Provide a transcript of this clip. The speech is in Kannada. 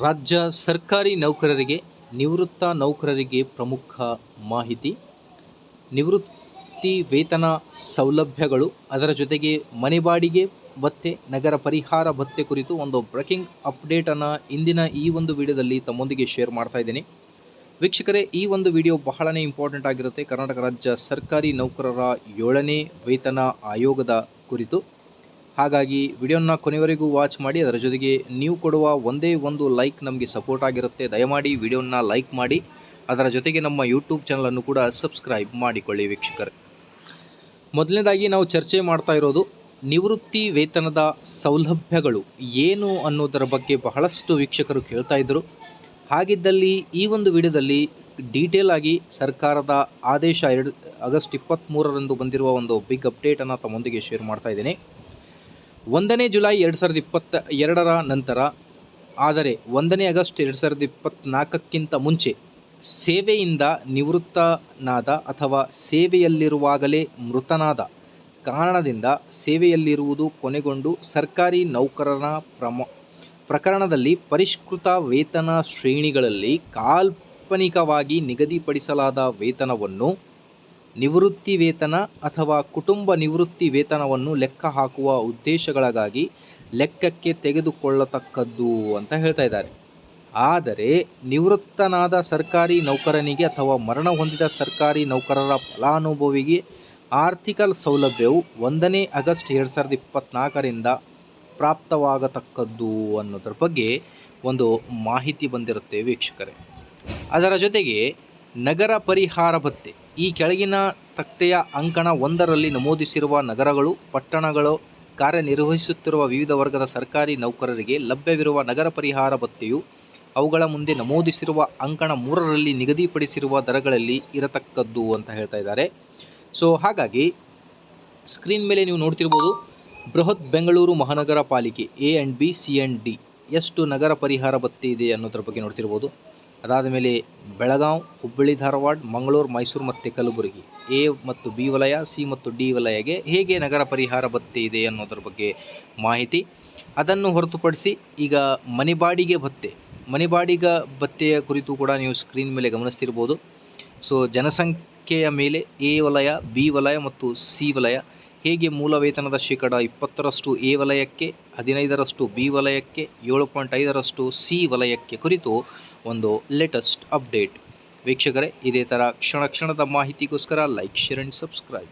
ರಾಜ್ಯ ಸರ್ಕಾರಿ ನೌಕರರಿಗೆ, ನಿವೃತ್ತ ನೌಕರರಿಗೆ ಪ್ರಮುಖ ಮಾಹಿತಿ. ನಿವೃತ್ತಿ ವೇತನ ಸೌಲಭ್ಯಗಳು, ಅದರ ಜೊತೆಗೆ ಮನೆ ಬಾಡಿಗೆ ಭತ್ತೆ, ನಗರ ಪರಿಹಾರ ಭತ್ತೆ ಕುರಿತು ಒಂದು ಬ್ರೇಕಿಂಗ್ ಅಪ್ಡೇಟನ್ನು ಇಂದಿನ ಈ ಒಂದು ವಿಡಿಯೋದಲ್ಲಿ ತಮ್ಮೊಂದಿಗೆ ಶೇರ್ ಮಾಡ್ತಾ ಇದ್ದೀನಿ. ವೀಕ್ಷಕರೇ, ಈ ಒಂದು ವಿಡಿಯೋ ಬಹಳನೇ ಇಂಪಾರ್ಟೆಂಟ್ ಆಗಿರುತ್ತೆ. ಕರ್ನಾಟಕ ರಾಜ್ಯ ಸರ್ಕಾರಿ ನೌಕರರ ಏಳನೇ ವೇತನ ಆಯೋಗದ ಕುರಿತು. ಹಾಗಾಗಿ ವಿಡಿಯೋನ ಕೊನೆವರೆಗೂ ವಾಚ್ ಮಾಡಿ, ಅದರ ಜೊತೆಗೆ ನೀವು ಕೊಡುವ ಒಂದೇ ಒಂದು ಲೈಕ್ ನಮಗೆ ಸಪೋರ್ಟ್ ಆಗಿರುತ್ತೆ. ದಯಮಾಡಿ ವಿಡಿಯೋನ ಲೈಕ್ ಮಾಡಿ, ಅದರ ಜೊತೆಗೆ ನಮ್ಮ ಯೂಟ್ಯೂಬ್ ಚಾನಲನ್ನು ಕೂಡ ಸಬ್ಸ್ಕ್ರೈಬ್ ಮಾಡಿಕೊಳ್ಳಿ ವೀಕ್ಷಕರೇ. ಮೊದಲನೇದಾಗಿ ನಾವು ಚರ್ಚೆ ಮಾಡ್ತಾ ಇರೋದು, ನಿವೃತ್ತಿ ವೇತನದ ಸೌಲಭ್ಯಗಳು ಏನು ಅನ್ನೋದರ ಬಗ್ಗೆ ಬಹಳಷ್ಟು ವೀಕ್ಷಕರು ಕೇಳ್ತಾ ಇದ್ದರು ಹಾಗಿದ್ದಲ್ಲಿ ಈ ಒಂದು ವಿಡಿಯೋದಲ್ಲಿ ಡೀಟೇಲ್ ಆಗಿ ಸರ್ಕಾರದ ಆದೇಶ ಎರಡು, ಆಗಸ್ಟ್ ಇಪ್ಪತ್ತ್ಮೂರರಂದು ಬಂದಿರುವ ಒಂದು ಬಿಗ್ ಅಪ್ಡೇಟನ್ನು ತಮ್ಮೊಂದಿಗೆ ಶೇರ್ ಮಾಡ್ತಾ ಇದ್ದೀನಿ. ಒಂದನೇ ಜುಲೈ ಎರಡು ಸಾವಿರದ ಇಪ್ಪತ್ತ ಎರಡರ ನಂತರ, ಆದರೆ ಒಂದನೇ ಆಗಸ್ಟ್ ಎರಡು ಸಾವಿರದ ಇಪ್ಪತ್ತ್ನಾಲ್ಕಕ್ಕಿಂತ ಮುಂಚೆ, ಸೇವೆಯಿಂದ ನಿವೃತ್ತನಾದ ಅಥವಾ ಸೇವೆಯಲ್ಲಿರುವಾಗಲೇ ಮೃತನಾದ ಕಾರಣದಿಂದ ಸೇವೆಯಲ್ಲಿರುವುದು ಕೊನೆಗೊಂಡು ಸರ್ಕಾರಿ ನೌಕರನ ಪ್ರಮ, ಪ್ರಕರಣದಲ್ಲಿ ಪರಿಷ್ಕೃತ ವೇತನ ಶ್ರೇಣಿಗಳಲ್ಲಿ ಕಾಲ್ಪನಿಕವಾಗಿ ನಿಗದಿಪಡಿಸಲಾದ ವೇತನವನ್ನು ನಿವೃತ್ತಿ ವೇತನ ಅಥವಾ ಕುಟುಂಬ ನಿವೃತ್ತಿ ವೇತನವನ್ನು ಲೆಕ್ಕ ಹಾಕುವ ಉದ್ದೇಶಗಳಿಗಾಗಿ ಲೆಕ್ಕಕ್ಕೆ ತೆಗೆದುಕೊಳ್ಳತಕ್ಕದ್ದು ಅಂತ ಹೇಳ್ತಾ ಇದ್ದಾರೆ. ಆದರೆ ನಿವೃತ್ತನಾದ ಸರ್ಕಾರಿ ನೌಕರನಿಗೆ ಅಥವಾ ಮರಣ ಹೊಂದಿದ ಸರ್ಕಾರಿ ನೌಕರರ ಫಲಾನುಭವಿಗೆ ಆರ್ಥಿಕ ಸೌಲಭ್ಯವು ಒಂದನೇ ಆಗಸ್ಟ್ ಎರಡು ಸಾವಿರದ ಇಪ್ಪತ್ತ್ನಾಲ್ಕರಿಂದ ಪ್ರಾಪ್ತವಾಗತಕ್ಕದ್ದು ಅನ್ನೋದ್ರ ಬಗ್ಗೆ ಒಂದು ಮಾಹಿತಿ ಬಂದಿರುತ್ತೆ ವೀಕ್ಷಕರೇ. ಅದರ ಜೊತೆಗೆ ನಗರ ಪರಿಹಾರ ಭತ್ಯೆ ಈ ಕೆಳಗಿನ ತಕ್ತೆಯ ಅಂಕಣ ಒಂದರಲ್ಲಿ ನಮೂದಿಸಿರುವ ನಗರಗಳು, ಪಟ್ಟಣಗಳು, ಕಾರ್ಯನಿರ್ವಹಿಸುತ್ತಿರುವ ವಿವಿಧ ವರ್ಗದ ಸರ್ಕಾರಿ ನೌಕರರಿಗೆ ಲಭ್ಯವಿರುವ ನಗರ ಪರಿಹಾರ ಭತ್ಯೆಯು ಅವುಗಳ ಮುಂದೆ ನಮೂದಿಸಿರುವ ಅಂಕಣ ಮೂರರಲ್ಲಿ ನಿಗದಿಪಡಿಸಿರುವ ದರಗಳಲ್ಲಿ ಇರತಕ್ಕದ್ದು ಅಂತ ಹೇಳ್ತಾ ಇದ್ದಾರೆ. ಸೊ ಹಾಗಾಗಿ ಸ್ಕ್ರೀನ್ ಮೇಲೆ ನೀವು ನೋಡ್ತಿರ್ಬೋದು Bruhat Bengaluru Mahanagara Palike A and B C and D ಎಷ್ಟು ನಗರ ಪರಿಹಾರ ಭತ್ಯೆ ಇದೆ ಅನ್ನೋದ್ರ ಬಗ್ಗೆ ನೋಡ್ತಿರ್ಬೋದು. ಅದಾದ ಮೇಲೆ ಬೆಳಗಾವ್ ಹುಬ್ಬಳ್ಳಿ, ಧಾರವಾಡ, ಮಂಗಳೂರು, ಮೈಸೂರು ಮತ್ತು ಕಲಬುರಗಿ. ಎ ಮತ್ತು ಬಿ ವಲಯ, ಸಿ ಮತ್ತು ಡಿ ವಲಯಗೆ ಹೇಗೆ ನಗರ ಪರಿಹಾರ ಭತ್ಯೆ ಇದೆ ಅನ್ನೋದ್ರ ಬಗ್ಗೆ ಮಾಹಿತಿ. ಅದನ್ನು ಹೊರತುಪಡಿಸಿ ಈಗ ಮನೆ ಬಾಡಿಗೆ ಭತ್ಯೆ ಮನೆ ಬಾಡಿಗೆ ಭತ್ಯೆಯ ಕುರಿತು ಕೂಡ ನೀವು ಸ್ಕ್ರೀನ್ ಮೇಲೆ ಗಮನಿಸ್ತಿರ್ಬೋದು. ಸೊ, ಜನಸಂಖ್ಯೆಯ ಮೇಲೆ ಎ ವಲಯ, ಬಿ ವಲಯ ಮತ್ತು ಸಿ ವಲಯ ಹೇಗೆ ಮೂಲ ವೇತನದ ಶೇಕಡ ಇಪ್ಪತ್ತರಷ್ಟು ಎ ವಲಯಕ್ಕೆ, ಹದಿನೈದರಷ್ಟು ಬಿ ವಲಯಕ್ಕೆ, ಏಳು ಪಾಯಿಂಟ್ ಐದರಷ್ಟು ಸಿ ವಲಯಕ್ಕೆ ಕುರಿತು ಒಂದು ಲೇಟೆಸ್ಟ್ ಅಪ್ಡೇಟ್ ವೀಕ್ಷಕರೇ ಇದೇ ಥರ ಕ್ಷಣ ಕ್ಷಣದ ಮಾಹಿತಿಗೋಸ್ಕರ ಲೈಕ್ ಶೇರ್ ಆ್ಯಂಡ್ ಸಬ್ಸ್ಕ್ರೈಬ್